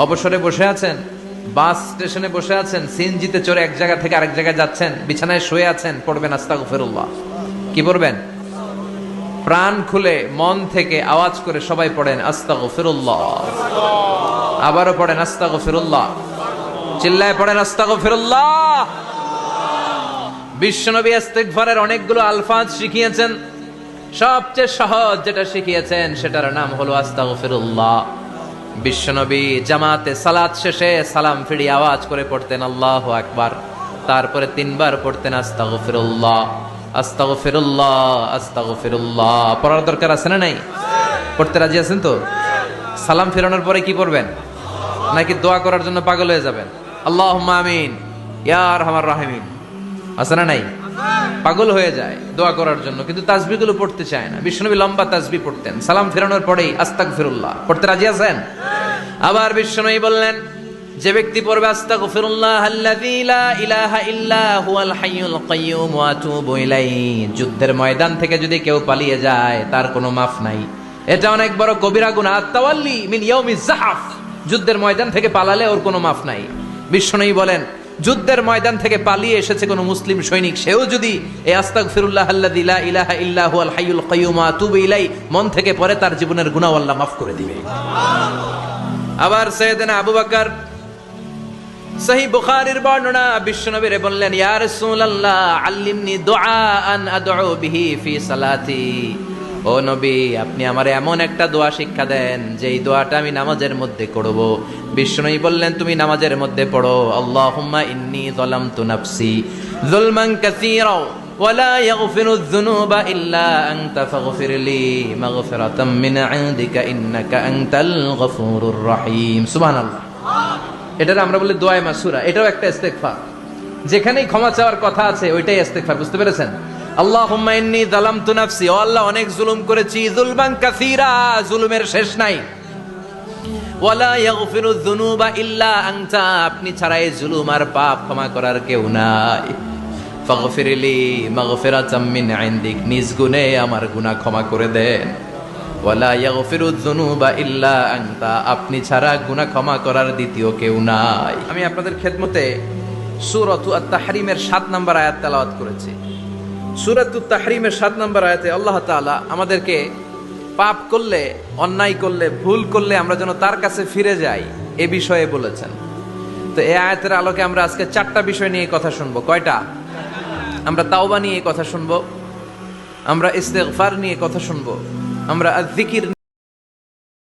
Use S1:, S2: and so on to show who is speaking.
S1: অবসরে বসে আছেন, বাস স্টেশনে বসে আছেন, সিএনজিতে চড়ে এক জায়গা থেকে আরেক জায়গায় যাচ্ছেন, বিছানায় শুয়ে আছেন, পড়বেন আস্তাগফিরুল্লাহ। কি পড়বেন? প্রাণ খুলে মন থেকে আওয়াজ করে সবাই পড়েন আস্তাগফিরুল্লাহ। আবারও পড়েন আস্তাগফিরুল্লাহ। চিল্লায় পড়েন আস্তাগফিরুল্লাহ। বিশ্বনবী ইস্তিগফারের অনেকগুলো আলফাজ শিখিয়েছেন। সবচেয়ে সহজ যেটা শিখিয়েছেন, সেটার নাম হলো আস্তাগফিরুল্লাহ। বিশ্বনবী জামাতে সালাত শেষে সালাম ফিরি আওয়াজ করে পড়তেন, আল্লাহ আকবার। তারপরে তিনবার পড়তেন, আস্তাগফিরুল্লাহ আস্তাগফিরুল্লাহ আস্তাগফিরুল্লাহ। পড়ার দরকার আছে না নাই? পড়তে রাজি আছেন তো? সালাম ফেরানোর পরে কি পড়বেন? নাকি দোয়া করার জন্য পাগল হয়ে যাবেন? আল্লাহ আমিন ইয়ার আমার রাহিমিন। আছে না নাই? পাগল হয়ে যায় দোয়া করার জন্য, কিন্তু তাসবিগুলো পড়তে চায় না। বিষ্ণুনবী লম্বা তাসবি পড়তেন। সালাম ফেরানোর পরেই আস্তাক ফিরুল্লাহ পড়তে রাজি আছেন? আবার বিষ্ণুনবী বললেন, যে ব্যক্তি পড়বে, আস্তাগফিরুল্লাহ আল্লাযী লা ইলাহা ইল্লা হুয়াল হাইয়ুল কাইয়্যুম ওয়া আতুবু ইলাইহি। যুদ্ধের ময়দান থেকে যদি কেউ পালিয়ে যায়, তার কোনো মাফ নাই। এটা অনেক বড় কবিরা গুনাহ, আত-তাওয়াল্লি মিন ইয়াউমিজ জাহাফ যুদ্ধের ময়দান থেকে পালালে ওর কোনো মাফ নাই। বিষ্ণুনবী বলেন, যুদ্ধের ময়দান থেকে পালিয়ে এসেছে কোনো মুসলিম সৈনিক, সেও যদি এই আস্তাক ফিরুল্লাহ আল্লাযী লা ইলাহা ইল্লা হুয়াল হাইয়ুল কাইয়্যুম ওয়া আতুবু ইলাইহি, মন থেকে পরে তার জীবনের গুনাহ আল্লাহ মাফ করে দিবে। আবার সৈয়দনা আবু বকর সহি বুখারীর বর্ণনা বিশ্বনবীরে বললেন, ইয়া রাসূলুল্লাহ, আল্লিমনি দুআআন আদউ বিহি ফি সালাতি। ও নবী, আপনি আমার এমন একটা দোয়া শিক্ষা দেন, যেই দোয়াটা আমি নামাজের মধ্যে করব। বিষ্ণুই বললেন, তুমি নামাজের মধ্যে পড়ো। আল্লাহুম্মা ইন্নী যালামতু নাফসি। যুলমান কাসীরা। ওয়ালা إلا أنت ইল্লা لي مغفرة من عندك إنك أنت الغفور الرحيم রহিম। الله এটা আমরা বলি দোয়াই মাসুরা এটাও একটা ইস্তেগফার। যেখানেই ক্ষমা চাওয়ার কথা আছে, ওইটাই ইস্তেগফার। বুঝতে পেরেছেন? আল্লাহুম্মা ইন্নী যালামতু নাফসি। ও আল্লাহ, অনেক জুলুম করেছি যুলমান কাসীরা। জুলুমের শেষ নাই। ওয়ালা ইয়াগফিরুয-যুনুবা ইল্লা আনতা। আপনি ছাড়া এই জুলুম আর পাপ ক্ষমা করার কেউ নাই। ফাগফিরলি মাগফিরাতাম মিন ইনদিক, নিজ আমার গুনাহ ক্ষমা করে দেন। ওয়ালা ইয়াগফিরু যুনুবা ইল্লা আনতা, আপনি ছাড়া গুনাহ ক্ষমা করার দ্বিতীয় কেউ নাই। আমি আপনাদের খেদমতে সূরাতু আত-তাহরিমের 7 নম্বর আয়াত তেলাওয়াত করেছি। সূরাতু তাহরিমের 7 নম্বর আয়াতে আল্লাহ তাআলা আমাদেরকে পাপ করলে, অন্যায় করলে, ভুল করলে আমরা যেন তার কাছে ফিরে যাই, এ বিষয়ে বলেছেন। তো এই আয়াতের আলোকে আমরা আজকে চারটা বিষয় নিয়ে কথা শুনব। কয়টা? আমরা তাওবা নিয়ে কথা শুনব আমরা ইস্তেকফার নিয়ে কথা শুনব আমরা জিকির